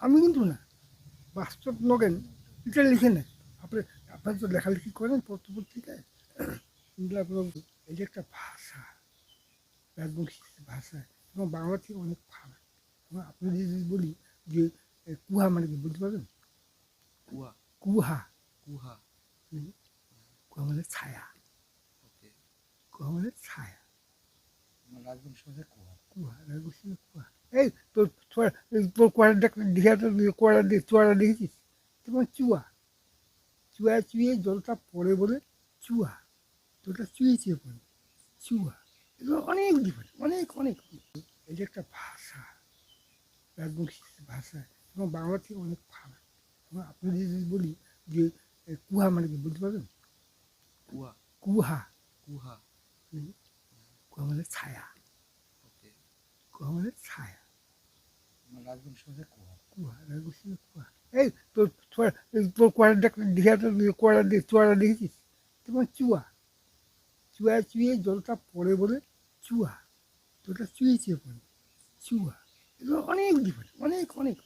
আমি কিন্তু না বাস্তব নগেন এটা লিখে নেন আপনি আপনার তো লেখালেখি করেন পত্র পত্রিকায় এগুলো আপনার এই যে একটা ভাষা রাজবংশী ভাষা এবং বাংলা থেকে অনেক ফারাক এবং আপনি যদি বলি যে কুহা মানে কি বলতে পারবেন? কুয়া কুহা। কুহা। কুহা মানে ছায়া ওকে কুহা মানে ছায়া রাজবংশ ভাষা কুয়া কুহা রাজবংশী কুহা এই তোর তোর তোর কোয়ারা দেখ দেখে তো কোয়ারা দেখ চুয়ারা দেখেছিস তোমার চুয়া চুয়া চুয়ে জলটা পড়ে বলে চুয়া জলটা চুয়ে চুয়ে পড়ে চুয়া এগুলো অনেক ডিফারেন্ট অনেক অনেক এই যে একটা ভাষা রাজবংশী ভাষা এবং বাংলা থেকে অনেক ফারাক এবং আপনি যদি বলি যে কুহা মানে কি বলতে পারবেন? কুয়া কুহা। কুহা। কুহা মানে ছায়া। কুহা মানে ছায়া। রাজবংশ কুয়া রাজবংশী এই তোর তোর তোর কোয়ারা দেখ দেখে তো কোয়ারা দেখ চুয়ারা দেখেছিস? তোমার চুয়া। চুয়া চুয়ে জলটা পড়ে বলে চুয়া। জলটা চুয়ে চুয়ে পড়ে চুয়া। এগুলো অনেক ডিফারেন্ট অনেক অনেক।